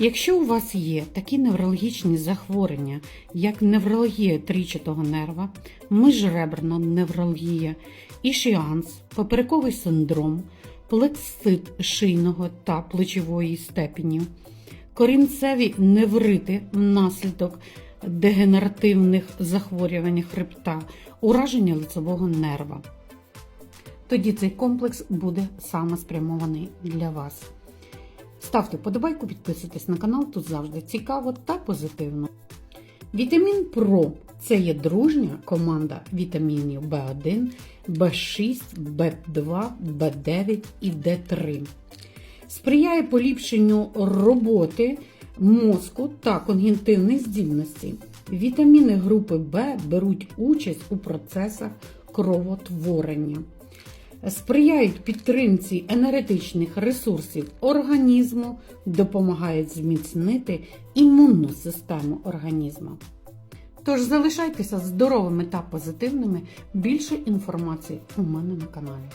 Якщо у вас є такі неврологічні захворювання, як неврологія трічатого нерва, міжреберна неврологія, ішіанс, поперековий синдром, плексит шийного та плечової степені, корінцеві неврити внаслідок дегенеративних захворювань хребта, ураження лицевого нерва, тоді цей комплекс буде саме спрямований для вас. Ставте вподобайку, підписуйтесь на канал, тут завжди цікаво та позитивно. Вітамін ПРО це є дружня команда вітамінів В1, В6, В2, В9 і Д3. Сприяє поліпшенню роботи мозку та когнітивних здібностей. Вітаміни групи В беруть участь у процесах кровотворення сприяють підтримці енергетичних ресурсів організму, допомагають зміцнити імунну систему організму. Тож залишайтеся здоровими та позитивними. Більше інформації у мене на каналі.